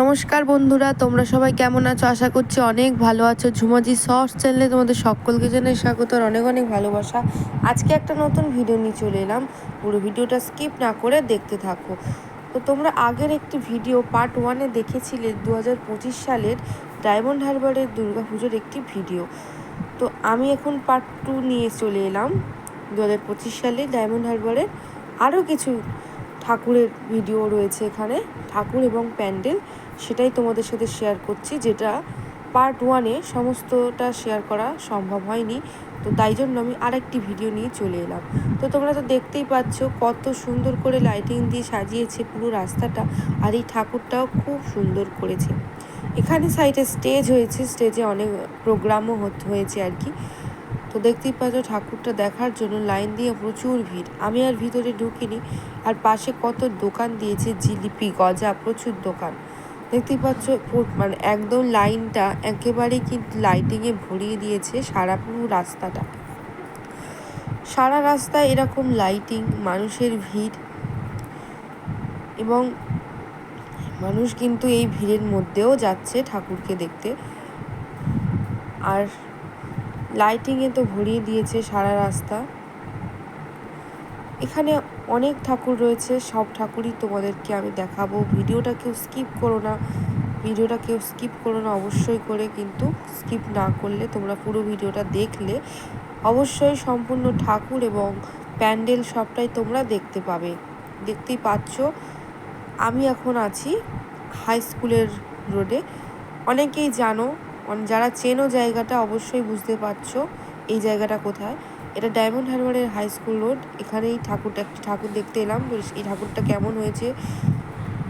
নমস্কার বন্ধুরা, তোমরা সবাই কেমন আছো? আশা করছি অনেক ভালো আছো। ঝুমাজি শর্টস চ্যানেলে তোমাদের সকলকে জানাই স্বাগত আর অনেক অনেক ভালোবাসা। আজকে একটা নতুন ভিডিও নিয়ে চলে এলাম। পুরো ভিডিওটা স্কিপ না করে দেখতে থাকো। তো তোমরা আগের একটি ভিডিও পার্ট ওয়ানে দেখেছিলে দু হাজার পঁচিশ সালের ডায়মন্ড হারবারের দুর্গা পুজোর একটি ভিডিও। তো আমি এখন পার্ট টু নিয়ে চলে এলাম। দু হাজার পঁচিশ সালে ডায়মন্ড হারবারের আরও কিছু ঠাকুরের ভিডিও রয়েছে এখানে, ঠাকুর এবং প্যান্ডেল, সেটাই তোমাদের সাথে শেয়ার করছি, যেটা পার্ট ওয়ানে সমস্তটা শেয়ার করা সম্ভব হয়নি। তো তাই জন্য আমি আরেকটি ভিডিও নিয়ে চলে এলাম। তো তোমরা তো দেখতেই পাচ্ছ কত সুন্দর করে লাইটিং দিয়ে সাজিয়েছে পুরো রাস্তাটা, আর এই ঠাকুরটাও খুব সুন্দর করেছে। এখানে সাইডে স্টেজ হয়েছে স্টেজে অনেক প্রোগ্রামও হয়েছে আর কি। তো দেখতেই পাচ্ছ ঠাকুরটা দেখার জন্য লাইন দিয়ে প্রচুর ভিড়। আমি আর ভিতরে ঢুকিনি। আর পাশে কত দোকান দিয়েছে, জিলিপি, গজা, প্রচুর দোকান। দেখতেই পাচ্ছ মানে একদম লাইনটা একেবারেই কিন্তু লাইটিংয়ে ভরিয়ে দিয়েছে সারা পুরো রাস্তাটা। সারা রাস্তায় এরকম লাইটিং মানুষের ভিড়। এবং মানুষ কিন্তু এই ভিড়ের মধ্যেও যাচ্ছে ঠাকুরকে দেখতে। আর লাইটিংয়ে তো ভরিয়ে দিয়েছে সারা রাস্তা। এখানে অনেক ঠাকুর রয়েছে, সব ঠাকুরই তোমাদেরকে আমি দেখাবো। ভিডিওটা কেউ স্কিপ করো না, ভিডিওটা কেউ স্কিপ করো না, অবশ্যই করে কিন্তু স্কিপ না করলে তোমরা পুরো ভিডিওটা দেখলে অবশ্যই সম্পূর্ণ ঠাকুর এবং প্যান্ডেল সবটাই তোমরা দেখতে পাবে। দেখতেই পাচ্ছ, আমি এখন আছি হাই স্কুলের রোডে। অনেকেই জানো যারা চেনো জায়গাটা অবশ্যই বুঝতে পারছ এই জায়গাটা কোথায়। এটা ডায়মন্ড হারবারের হাই স্কুল রোড। এখানেই ঠাকুরটা, একটি ঠাকুর দেখতে এলাম। এই ঠাকুরটা কেমন হয়েছে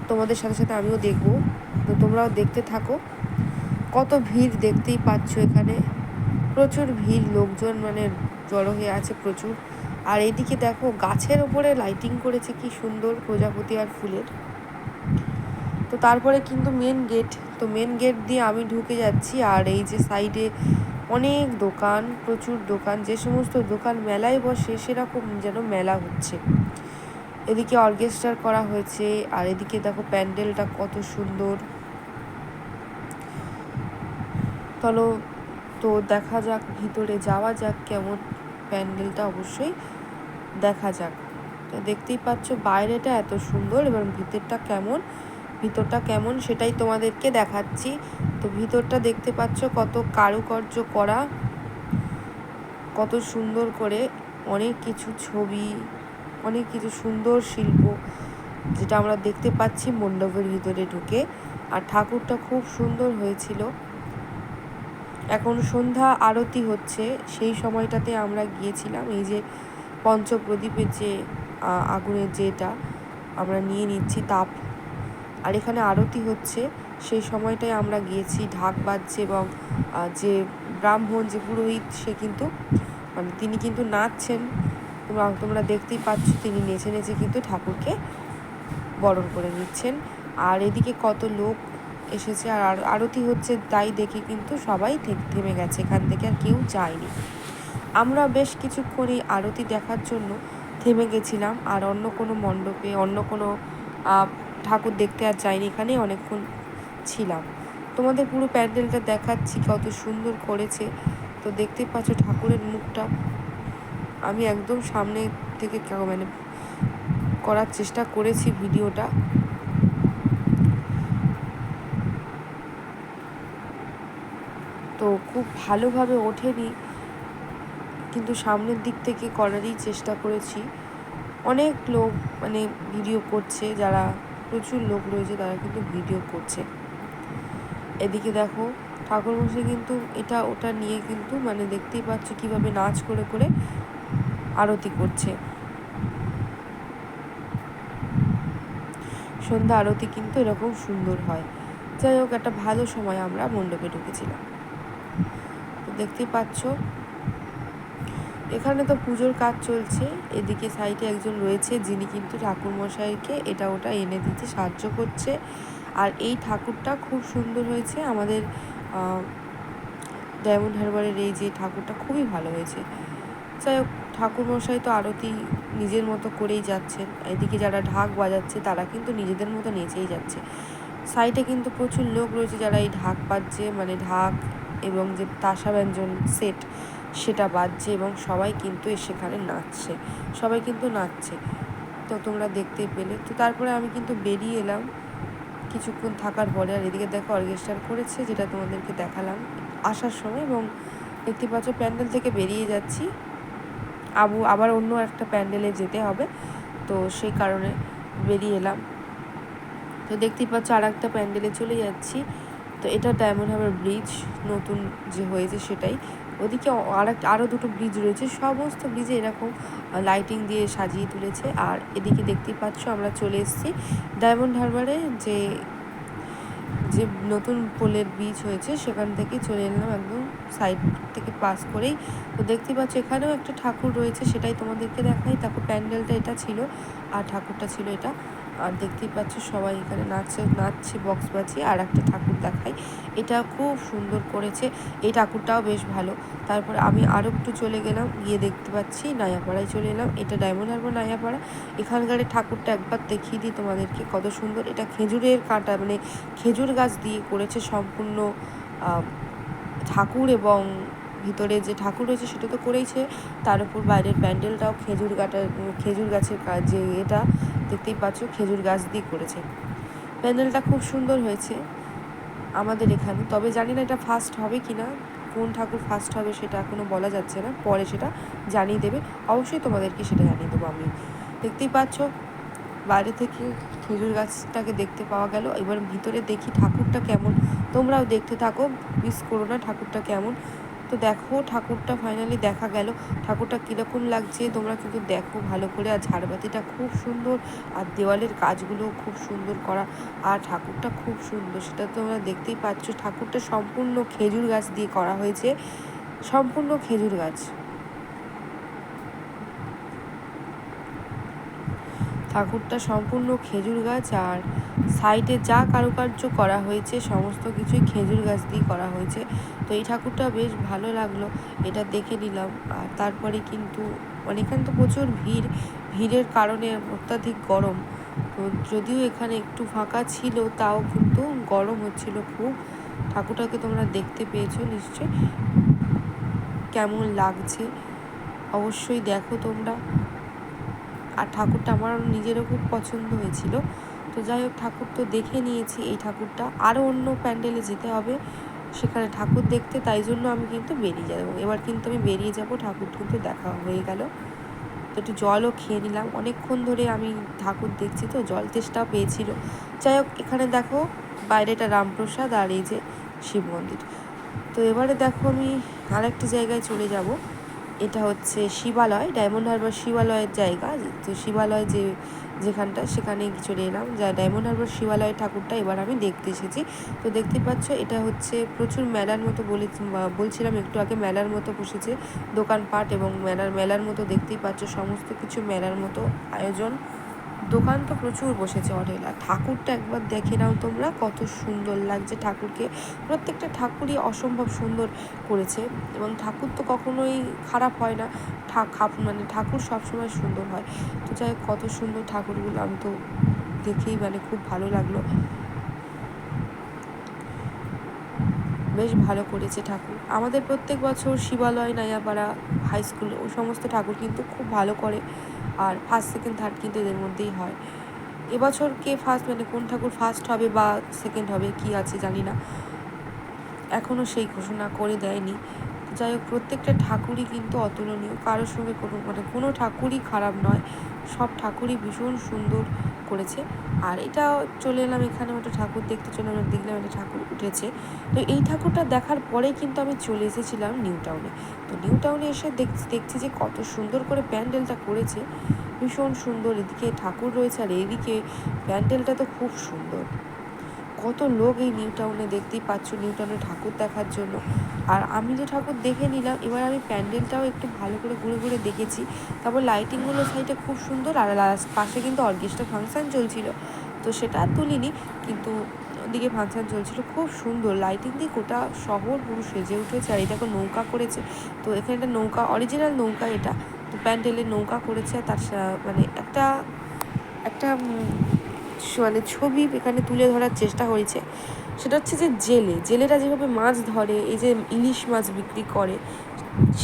তোমাদের সাথে সাথে আমিও দেখব। তো তোমরাও দেখতে থাকো। কত ভিড় দেখতেই পাচ্ছ এখানে। প্রচুর ভিড়, লোকজন মানে জড়ো হয়ে আছে প্রচুর। আর এদিকে দেখো, গাছের ওপরে লাইটিং করেছে, কি সুন্দর প্রজাপতি আর ফুলের। তো তারপরে কিন্তু মেন গেট তো মেন গেট দিয়ে আমি ঢুকে যাচ্ছি আর এই যে সাইডে অনেক দোকান, প্রচুর দোকান, যে সমস্ত দোকান মেলায় বসে সেরকম যেন মেলা হচ্ছে। এদিকে অর্কেস্ট্রার করা হয়েছে আর এদিকে দেখো প্যান্ডেলটা কত সুন্দর। চলো, তো দেখা যাক, ভিতরে যাওয়া যাক, কেমন প্যান্ডেলটা অবশ্যই দেখা যাক। দেখতেই পাচ্ছ বাইরেটা এত সুন্দর এবং ভিতরটা কেমন। ভিতরটা কেমন সেটাই তোমাদেরকে দেখাচ্ছি। তো ভিতরটা দেখতে পাচ্ছ কত কারুকার্য করা, কত সুন্দর করে অনেক কিছু ছবি, অনেক কিছু সুন্দর শিল্প, যেটা আমরা দেখতে পাচ্ছি মণ্ডপের ভিতরে ঢুকে। আর ঠাকুরটা খুব সুন্দর হয়েছিল। এখন সন্ধ্যা আরতি হচ্ছে, সেই সময়টাতে আমরা গিয়েছিলাম। এই যে পঞ্চপ্রদীপের যে আগুনের যেটা আমরা নিয়ে নিচ্ছি তাপ আর এখানে আরতি হচ্ছে। সেই সময়টায় আমরা গিয়েছি, ঢাক বাজছে এবং যে ব্রাহ্মণ, যে পুরোহিত, সে কিন্তু মানে তিনি কিন্তু নাচছেন। তোমরা তোমরা দেখতেই পাচ্ছ, তিনি নেচে নেচে কিন্তু ঠাকুরকে বরণ করে নিচ্ছেন। আর এদিকে কত লোক এসেছে, আর আরতি হচ্ছে তাই দেখে কিন্তু সবাই থেমে গেছে এখান থেকে, আর কেউ যায়নি। আমরা বেশ কিছুক্ষণ এই আরতি দেখার জন্য থেমে গেছিলাম, আর অন্য কোনো মণ্ডপে, অন্য কোনো ঠাকুর দেখতে আর যাইনি এখানেই অনেকক্ষণ ছিলাম। তোমাদের পুরো প্যান্ডেলটা দেখাচ্ছি, কত সুন্দর করেছে। তো দেখতেই পাচ্ছ ঠাকুরের মুখটা। আমি একদম সামনে থেকে মানে করার চেষ্টা করেছি ভিডিওটা। তো খুব ভালোভাবে ওঠেনি, কিন্তু সামনের দিক থেকে করারই চেষ্টা করেছি। অনেক লোক মানে ভিডিও করছে, যারা প্রচুর লোক রয়েছে, তারা কিন্তু ভিডিও করছে। এদিকে দেখো ঠাকুরমশাই কিন্তু এটা ওটা নিয়ে কিন্তু মানে দেখতেই পাচ্ছ কীভাবে নাচ করে করে আরতি করছে। সন্ধ্যা আরতি কিন্তু এরকম সুন্দর হয়। যাই হোক, একটা ভালো সময় আমরা মণ্ডপে ঢুকেছিলাম। দেখতেই পাচ্ছ এখানে তো পুজোর কাজ চলছে। এদিকে সাইডে একজন রয়েছে, যিনি কিন্তু ঠাকুরমশাইকে এটা ওটা এনে দিতে সাহায্য করছে। আর এই ঠাকুরটা খুব সুন্দর হয়েছে। আমাদের ডায়মন্ড হারবারের এই যে ঠাকুরটা খুবই ভালো হয়েছে। যাই হোক, ঠাকুরমশাই তো আরতি নিজের মতো করেই যাচ্ছেন। এদিকে যারা ঢাক বাজাচ্ছে, তারা কিন্তু নিজেদের মতো নেচেই যাচ্ছে। সাইডে কিন্তু প্রচুর লোক রয়েছে যারা এই ঢাক বাজছে মানে ঢাক এবং যে তাসা ব্যঞ্জন সেট সেটা বাজছে এবং সবাই কিন্তু সেখানে নাচছে, সবাই কিন্তু নাচছে। তো তোমরা দেখতে পেলে। তো তারপরে আমি কিন্তু বেরিয়ে এলাম। কিছুক্ষণ থাকার পরে আর এদিকে দেখো অর্কেস্ট্রার করেছে, যেটা তোমাদেরকে দেখালাম আসার সময় এবং দেখতে পাচ্ছ প্যান্ডেল থেকে বেরিয়ে যাচ্ছি। আবু, আবার অন্য একটা প্যান্ডেলে যেতে হবে। তো সেই কারণে বেরিয়ে এলাম। তো দেখতেই পাচ্ছ আর একটা প্যান্ডেলে চলে যাচ্ছি। তো এটা ডায়মন্ড হারবার ব্রিজ, নতুন যে হয়েছে সেটাই। ওদিকে আর আরও দুটো ব্রিজ রয়েছে। সমস্ত ব্রিজে এরকম লাইটিং দিয়ে সাজিয়ে তুলেছে। আর এদিকে দেখতেই পাচ্ছ, আমরা চলে এসেছি ডায়মন্ড হারবারে যে যে নতুন পোলের ব্রিজ হয়েছে, সেখান থেকে চলে এলাম একদম সাইড থেকে পাস করেই। তো দেখতে পাচ্ছ, এখানেও একটা ঠাকুর রয়েছে, সেটাই তোমাদেরকে দেখাই। তারপর প্যান্ডেলটা এটা ছিল, আর ঠাকুরটা ছিল এটা। আর দেখতেই পাচ্ছ সবাই এখানে নাচছে নাচছে বক্স বাজিয়ে আর একটা ঠাকুর দেখাই। এটা খুব সুন্দর করেছে। এই ঠাকুরটাও বেশ ভালো। তারপর আমি আরও একটু চলে গেলাম, গিয়ে দেখতে পাচ্ছি নায়াপাড়ায় চলে এলাম। এটা ডায়মন্ড হারবার নায়াপাড়া এখানকার ঠাকুরটা একবার দেখিয়ে দিই তোমাদেরকে কত সুন্দর। এটা খেজুরের কাঁটা মানে খেজুর গাছ দিয়ে করেছে সম্পূর্ণ ঠাকুর এবং ভিতরে যে ঠাকুর রয়েছে সেটা তো করেইছে। তার উপর বাইরের প্যান্ডেলটাও খেজুর গাটা খেজুর গাছের যে এটা দেখতেই পাচ্ছ খেজুর গাছ দিয়ে করেছে। প্যান্ডেলটা খুব সুন্দর হয়েছে আমাদের এখানে, তবে জানি না এটা ফার্স্ট হবে কি না কোন ঠাকুর ফার্স্ট হবে সেটা এখনও বলা যাচ্ছে না, পরে সেটা জানিয়ে দেবে। অবশ্যই তোমাদেরকে সেটা জানিয়ে দেবো আমি। দেখতেই পাচ্ছ, বাইরে থেকে খেজুর গাছটাকে দেখতে পাওয়া গেল। এবার ভিতরে দেখি ঠাকুরটা কেমন। তোমরাও দেখতে থাকো মিস করো না ঠাকুরটা কেমন। তো দেখো, ঠাকুরটা ফাইনালি দেখা গেল। ঠাকুরটা কীরকম লাগছে, তোমরা কিন্তু দেখো ভালো করে। আর ঝাড়বাতিটা খুব সুন্দর, আর দেওয়ালের কাজগুলো খুব সুন্দর করা। আর ঠাকুরটা খুব সুন্দর, সেটা তোমরা দেখতেই পাচ্ছ। ঠাকুরটা সম্পূর্ণ খেজুর গাছ দিয়ে করা হয়েছে। সম্পূর্ণ খেজুর গাছ। ঠাকুরটা সম্পূর্ণ খেজুর গাছ আর সাইডে যা কারুকার্য করা হয়েছে, সমস্ত কিছুই খেজুর গাছ দিয়ে করা হয়েছে। তো এই ঠাকুরটা বেশ ভালো লাগল, এটা দেখে নিলাম। আর তারপরে কিন্তু অনেকখান তো প্রচুর ভিড়, ভিড়ের কারণে অত্যাধিক গরম। তো যদিও এখানে একটু ফাঁকা ছিল, তাও কিন্তু গরম হচ্ছিল খুব। ঠাকুরটাকে তোমরা দেখতে পেয়েছ নিশ্চয় কেমন লাগছে? অবশ্যই দেখো তোমরা। আর ঠাকুরটা আমার নিজেরও খুব পছন্দ হয়েছিল। তো যাই হোক ঠাকুর তো দেখে নিয়েছি, এই ঠাকুরটা আরও অন্য প্যান্ডেলে যেতে হবে। সেখানে ঠাকুর দেখতে, তাই জন্য আমি কিন্তু বেরিয়ে যাব। এবার কিন্তু আমি বেরিয়ে যাব, ঠাকুর কিন্তু দেখা হয়ে গেল। তো একটু জলও খেয়ে নিলাম। অনেকক্ষণ ধরে আমি ঠাকুর দেখছি তো, জল তেষ্টাও পেয়েছিল। যাই হোক এখানে দেখো বাইরেটা রামপ্রসাদ আর এই যে শিব মন্দির। তো এবারে দেখো আমি আরেকটি জায়গায় চলে যাব। এটা হচ্ছে শিবালয় ডায়মন্ড হারবার শিবালয়ের জায়গা। তো শিবালয় যে, যেখানটা সেখানে চলে এলাম। যা ডায়মন্ড হারবার শিবালয় ঠাকুরটা এবার আমি দেখতে এসেছি। তো দেখতে পাচ্ছ, এটা হচ্ছে প্রচুর মেলার মতো বলে বলছিলাম, একটু আগে মেলার মতো বসেছে দোকানপাট এবং মেলার মেলার মতো দেখতেই পাচ্ছ, সমস্ত কিছু মেলার মতো আয়োজন। দোকান তো প্রচুর বসেছে অঢেল ঠাকুরটা একবার দেখে নাও তোমরা, কত সুন্দর লাগছে ঠাকুরকে। প্রত্যেকটা ঠাকুরই অসম্ভব সুন্দর করেছে, এবং ঠাকুর তো কখনোই খারাপ হয় না মানে ঠাকুর সবসময় সুন্দর হয়। তো যাই কত সুন্দর ঠাকুরগুলো, আমি তো দেখেই মানে খুব ভালো লাগল। বেশ ভালো করেছে ঠাকুর। আমাদের প্রত্যেক বছর শিবালয়, নাইয়াপাড়া, হাই স্কুল, ও সমস্ত ঠাকুর কিন্তু খুব ভালো করে আর ফার্স্ট সেকেন্ড থার্ড কিন্তু এদের মধ্যেই হয়। এবছর কে ফার্স্ট মানে কোন ঠাকুর ফার্স্ট হবে বা সেকেন্ড হবে, কি আছে জানি না। এখনও সেই ঘোষণা করে দেয়নি। যাই হোক, প্রত্যেকটা ঠাকুরই কিন্তু অতুলনীয়। কারোর সঙ্গে কোনো মানে কোনো ঠাকুরই খারাপ নয়। সব ঠাকুরই ভীষণ সুন্দর করেছে। আর এটা চলে এলাম এখানে একটা ঠাকুর দেখতে, চলে এলাম, দেখলাম একটা ঠাকুর উঠেছে। তো এই ঠাকুরটা দেখার পরে কিন্তু আমি চলে এসেছিলাম নিউ টাউনে। তো নিউ টাউনে এসে দেখছি দেখছি যে কত সুন্দর করে প্যান্ডেলটা করেছে। ভীষণ সুন্দর, এদিকে ঠাকুর রয়েছে আর এদিকে প্যান্ডেলটা তো খুব সুন্দর। কত লোক এই নিউ টাউনে দেখতেই পাচ্ছ নিউ টাউনে ঠাকুর দেখার জন্য। আর আমি তো ঠাকুর দেখে নিলাম, এবার আমি প্যান্ডেলটাও একটু ভালো করে ঘুরে ঘুরে দেখেছি। তারপর লাইটিংগুলো সাইডে খুব সুন্দর, আর পাশে কিন্তু অর্কেস্ট্রা ফাংশান চলছিল। তো সেটা আর তুলিনি, কিন্তু ওদিকে ফাংশান চলছিল। খুব সুন্দর, লাইটিং দিয়ে গোটা শহর পুরো সেজে উঠেছে, আর এটা নৌকা করেছে। তো এখানে একটা নৌকা, অরিজিনাল নৌকা এটা। তো প্যান্ডেলের নৌকা করেছে তার মানে একটা একটা মানে ছবি এখানে তুলে ধরার চেষ্টা হয়েছে। সেটা হচ্ছে যে জেলে, জেলেরা যেভাবে মাছ ধরে, এই যে ইলিশ মাছ বিক্রি করে,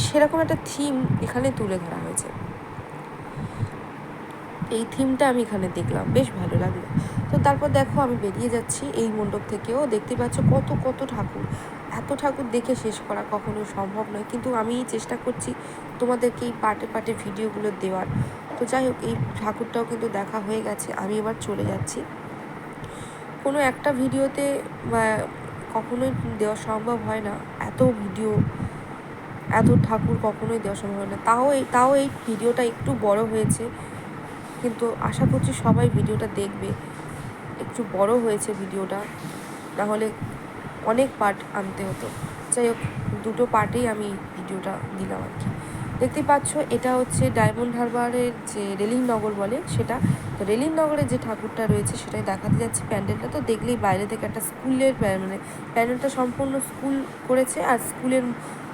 সেরকম একটা থিম এখানে তুলে ধরা হয়েছে। এই থিমটা আমি এখানে দেখলাম, বেশ ভালো লাগল। তো তারপর দেখো, আমি বেরিয়ে যাচ্ছি এই মণ্ডপ থেকেও। দেখতে পাচ্ছ কত কত ঠাকুর। এত ঠাকুর দেখে শেষ করা কখনো সম্ভব নয়। কিন্তু আমি চেষ্টা করছি তোমাদেরকে এই পার্টে পার্টে ভিডিওগুলো দেওয়ার। তো যাই হোক, এই ঠাকুরটাও কিন্তু দেখা হয়ে গেছে। আমি এবার চলে যাচ্ছি। কোনো একটা ভিডিওতে কখনোই দেওয়া সম্ভব হয় না। এত ভিডিও, এত ঠাকুর কখনোই দেওয়া সম্ভব হয় না। তাও এই তাও এই ভিডিওটা একটু বড় হয়েছে। কিন্তু আশা করছি সবাই ভিডিওটা দেখবে। একটু বড় হয়েছে ভিডিওটা। নাহলে অনেক পার্ট আনতে হতো। যাই হোক, দুটো পার্টেই আমি ভিডিওটা দিলাম আর কি। দেখতেই পাচ্ছ, এটা হচ্ছে ডায়মন্ড হারবারের যে রেলিং নগর বলে সেটা। তো রেলিং নগরের যে ঠাকুরটা রয়েছে সেটাই দেখাতে যাচ্ছে প্যান্ডেলটা। তো দেখলেই বাইরে থেকে একটা স্কুলের মানে প্যান্ডেলটা সম্পূর্ণ স্কুল করেছে আর স্কুলের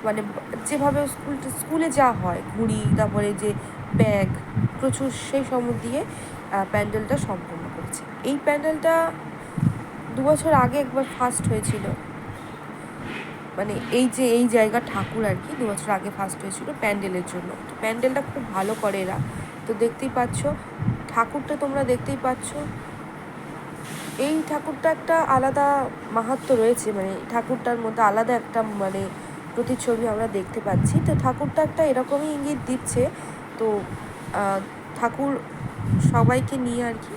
মানে যেভাবে স্কুল, স্কুলে যা হয়, ঘুড়ি, তারপরে যে ব্যাগ, প্রচুর সেই সময় দিয়ে প্যান্ডেলটা সম্পূর্ণ করেছে। এই প্যান্ডেলটা দু বছর আগে একবার ফার্স্ট হয়েছিল। মানে এই যে, এই জায়গা ঠাকুর আর কি, দু বছর আগে ফার্স্ট হয়েছিল প্যান্ডেলের জন্য। তো প্যান্ডেলটা খুব ভালো করে এরা। তো দেখতেই পাচ্ছ, ঠাকুরটা তোমরা দেখতেই পাচ্ছ। এই ঠাকুরটা একটা আলাদা মাহাত্ম রয়েছে মানে ঠাকুরটার মধ্যে আলাদা একটা মানে প্রতিচ্ছবি আমরা দেখতে পাচ্ছি। তো ঠাকুরটা একটা এরকমই ইঙ্গিত দিচ্ছে। তো ঠাকুর সবাইকে নিয়ে আর কি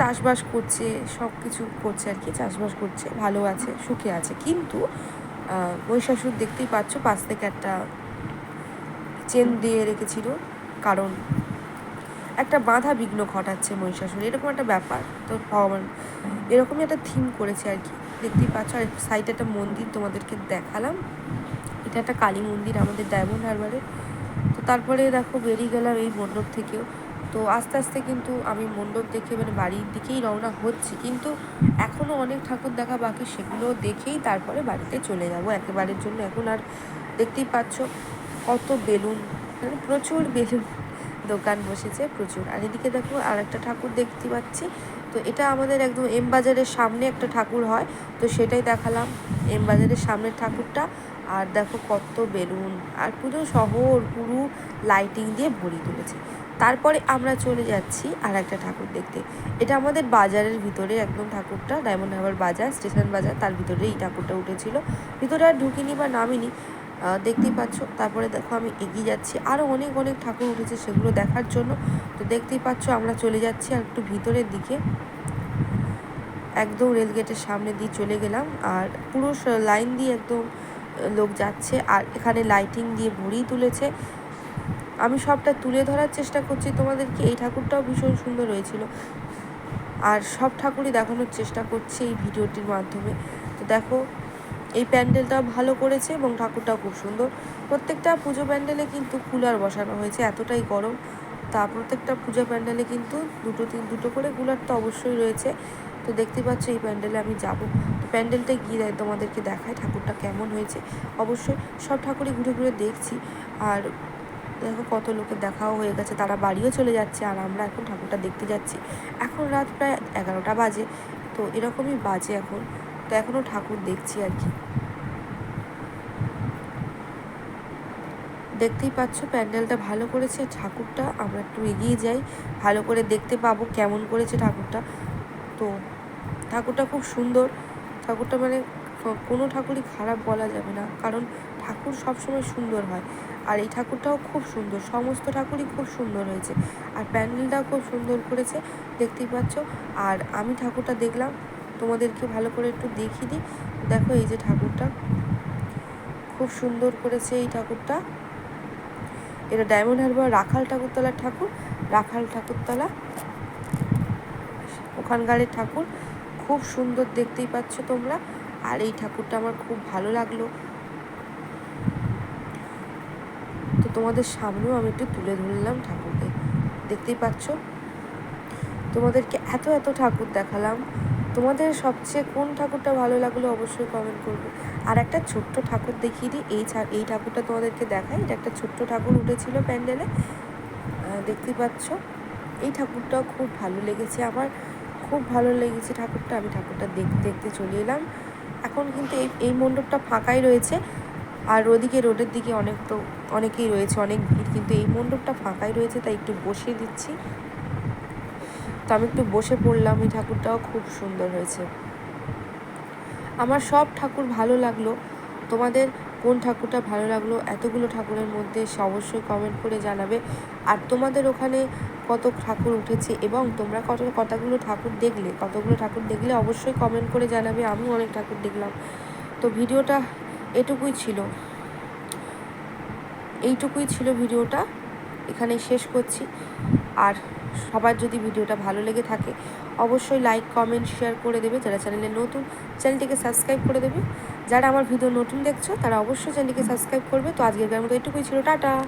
চাষবাস করছে সব কিছু করছে আর কি, চাষবাস করছে, ভালো আছে, সুখে আছে। কিন্তু মহিষাসুর দেখতেই পাচ্ছ, পাশ থেকে একটা চেন দিয়ে রেখেছিল। কারণ, একটা বাধা বিঘ্ন ঘটাচ্ছে মহিষাসুর, এরকম একটা ব্যাপার। তো ভগবান, এরকমই একটা থিম করেছে আর কি। দেখতেই পাচ্ছ, আর সাইডে একটা মন্দির তোমাদেরকে দেখালাম। এটা একটা কালী মন্দির আমাদের ডায়মন্ড হারবারে তো তারপরে দেখো বেরিয়ে গেলাম এই মণ্ডপ থেকেও। তো আস্তে আস্তে কিন্তু আমি মণ্ডপ দেখে মানে বাড়ির দিকেই রওনা হচ্ছি। কিন্তু এখনও অনেক ঠাকুর দেখা বাকি, সেগুলো দেখেই তারপরে বাড়িতে চলে যাব। একেবারের জন্য এখন আর দেখতেই পাচ্ছ কত বেলুন মানে প্রচুর বেলুন দোকান বসেছে, প্রচুর। আর এদিকে দেখো আর একটা ঠাকুর দেখতে পাচ্ছি। তো এটা আমাদের একদম এম বাজারের সামনে একটা ঠাকুর হয়, তো সেটাই দেখালাম এম বাজারের সামনের ঠাকুরটা। আর দেখো কত বেলুন, আর পুরো শহর পুরো লাইটিং দিয়ে ভরি তুলেছে। তারপরে আমরা চলে যাচ্ছি আর একটা ঠাকুর দেখতে। এটা আমাদের বাজারের ভিতরে একদম ঠাকুরটা ডায়মন্ড হারবার বাজার স্টেশন বাজার, তার ভিতরে এই ঠাকুরটা উঠেছিল। ভিতরে আর ঢুকিনি বা নামিনি দেখতেই পাচ্ছ। তারপরে দেখো আমি এগিয়ে যাচ্ছি। আরও অনেক অনেক ঠাকুর উঠেছে সেগুলো দেখার জন্য। তো দেখতেই পাচ্ছ আমরা চলে যাচ্ছি আর একটু ভিতরের দিকে। একদম রেলগেটের সামনে দিয়ে চলে গেলাম আর পুরো লাইন দিয়ে একদম লোক যাচ্ছে। আর এখানে লাইটিং দিয়ে ভরিয়ে তুলেছে। আমি সবটা তুলে ধরার চেষ্টা করছি। তোমাদেরকে এই ঠাকুরটাও ভীষণ সুন্দর হয়েছিল। আর সব ঠাকুরই দেখানোর চেষ্টা করছি এই ভিডিওটির মাধ্যমে। তো দেখো, এই প্যান্ডেলটা ভালো করেছে এবং ঠাকুরটাও খুব সুন্দর। প্রত্যেকটা পুজো প্যান্ডেলে কিন্তু কুলার বসানো হয়েছে, এতটাই গরম। তা প্রত্যেকটা পুজো প্যান্ডেলে কিন্তু দুটো তিন, দুটো করে কুলার তো অবশ্যই রয়েছে। তো দেখতে পাচ্ছ এই প্যান্ডেলে আমি যাব। তো প্যান্ডেলটা গিয়ে দেয় তোমাদেরকে দেখায় ঠাকুরটা কেমন হয়েছে। অবশ্যই সব ঠাকুরই ঘুরে ঘুরে দেখছি। আর দেখো কত লোকের দেখাও হয়ে গেছে, তারা বাড়িও চলে যাচ্ছে আর আমরা এখন ঠাকুরটা দেখতে যাচ্ছি। এখন রাত প্রায় এগারোটা বাজে, তো এরকমই বাজে এখন। তো এখনও ঠাকুর দেখছি আর কি। দেখতেই পাচ্ছ প্যান্ডেলটা ভালো করেছে, ঠাকুরটা আমরা একটু এগিয়ে যাই, ভালো করে দেখতে পাবো কেমন করেছে ঠাকুরটা। তো ঠাকুরটা খুব সুন্দর, ঠাকুরটা মানে কোনো ঠাকুরই খারাপ বলা যাবে না, কারণ ঠাকুর সবসময় সুন্দর হয়। আর এই ঠাকুরটাও খুব সুন্দর। সমস্ত ঠাকুরই খুব সুন্দর হয়েছে। আর প্যান্ডেলটাও খুব সুন্দর করেছে, দেখতেই পাচ্ছ। আর আমি ঠাকুরটা দেখলাম, তোমাদেরকে ভালো করে একটু দেখিয়ে দিই। দেখো এই যে ঠাকুরটা। খুব সুন্দর করেছে এই ঠাকুরটা। এটা ডায়মন্ড হারবার রাখাল ঠাকুরতলার ঠাকুর। রাখাল ঠাকুরতলা, ওখানকারের ঠাকুর। খুব সুন্দর দেখতেই পাচ্ছ তোমরা। আর এই ঠাকুরটা আমার খুব ভালো লাগল তো তোমাদের সামনেও আমি একটু তুলে ধরলাম ঠাকুরকে। দেখতেই পাচ্ছ? তোমাদেরকে এত এত ঠাকুর দেখালাম। তোমাদের সবচেয়ে কোন ঠাকুরটা ভালো লাগল অবশ্যই কমেন্ট করবে। আর একটা ছোট্ট ঠাকুর দেখিয়ে দিই। এই এই ঠাকুরটা তোমাদেরকে দেখাই। এটা একটা ছোট্ট ঠাকুর উঠেছিল প্যান্ডেলে। দেখতেই পাচ্ছ? এই ঠাকুরটাও খুব ভালো লেগেছে আমার। খুব ভালো লেগেছে ঠাকুরটা। আমি ঠাকুরটা দেখতে দেখতে চলে এলাম। এখন কিন্তু এই এই মণ্ডপটা ফাঁকাই রয়েছে। আর ওদিকে রোডের দিকে অনেক তো অনেকেই রয়েছে, অনেক ভিড়, কিন্তু এই মণ্ডপটা ফাঁকাই রয়েছে, তাই একটু বসিয়ে দিচ্ছি। তো আমি একটু বসে পড়লাম, এই ঠাকুরটাও খুব সুন্দর হয়েছে। আমার সব ঠাকুর ভালো লাগল। তোমাদের কোন ঠাকুরটা ভালো লাগল, এতগুলো ঠাকুরের মধ্যে অবশ্যই কমেন্ট করে জানাবে। আর তোমাদের ওখানে কত ঠাকুর উঠেছে এবং তোমরা কত, কতগুলো ঠাকুর দেখলে, কতগুলো ঠাকুর দেখলে অবশ্যই কমেন্ট করে জানাবে, আমিও অনেক ঠাকুর দেখলাম। তো ভিডিওটা এটুকুই ছিল। এইটুকুই ছিল ভিডিওটা। এখানে শেষ করছি। আর সবার যদি ভিডিওটা ভালো লেগে থাকে, অবশ্যই লাইক কমেন্ট শেয়ার করে দেবে। যারা চ্যানেলে নতুন চ্যানেলটিকে সাবস্ক্রাইব করে দেবে। যারা আমার ভিডিও নতুন দেখছ, তারা অবশ্যই চ্যানেলটিকে সাবস্ক্রাইব করবে। তো আজকের মতো এটুকুই ছিল। টাটা!